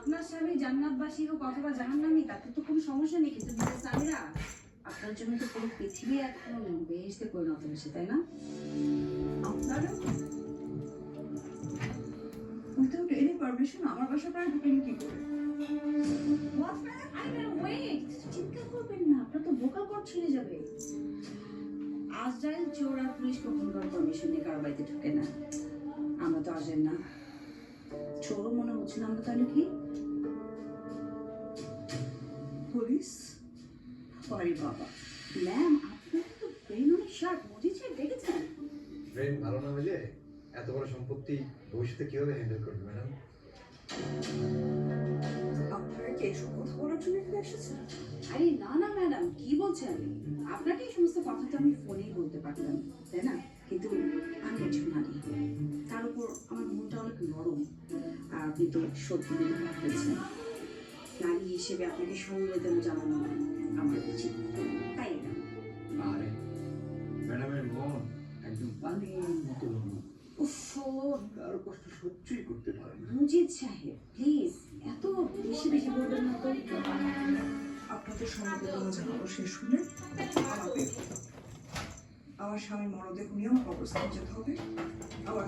আপনার স্বামী জান্নাতবাসী হোক অথবা জাহান্নামী তাতে তো কোনো সমস্যা নেই কিন্তু মিসেস সামিরা আপনার জন্য তো পুরো পৃথিবী এখন বেহেশতে পরিণত হয়েছে তাই না? আপনারা উইথাউট এনি পারমিশন আমার বাসা প্রায় ঢুকেন কি করে চিন্তা করবেন না আপনার তো ভোকাল কর্ড ছিঁড়ে যাবে। আজরাইল চোর আর পুলিশ কখনকার পারমিশন নিয়ে কারও বাড়িতে ঢুকে না। আমরা তো আজের না। চোরও মনে হচ্ছে না আমরা তাহলে কি? পুলিশ? সরি বাবা। ম্যাম আপনার তো ব্রেন অনেক শার্প বুঝেছি দেখেছেন? ব্রেন ভালো না হলে এত বড় সম্পত্তি ভবিষ্যতে কীভাবে হ্যান্ডেল করবে ম্যাডাম? আপনারা কি এইসব কথা বলার জন্য এখানে এসেছেন? আরে না না ম্যাডাম কি বলছেন? আপনাকে এই সমস্ত কথা তো আমি ফোনেই বলতে পারতাম তাই না? কিন্তু আমি তার উপর আমার মনটা অনেক নরম। আর আপনি তো সত্যি বিবাহ করেছেন নারী হিসেবে আপনাকে সংবেদন জানানো আমার উচিত। তাই না আরে ম্যাডামের মন একদম পানির মতো নরম। উফ। কারও কষ্ট সহ্যই করতে পারে না। মুজিদ সাহেব প্লিজ এত বেশি বেশি বলবেন না তো। আপনাদের সমবেদনা জানানো শেষ হলে আমার বের হতে হবে। আমার স্বামীর মরদেহ নিয়ে আমার অবস্থান যেতে হবে। আবার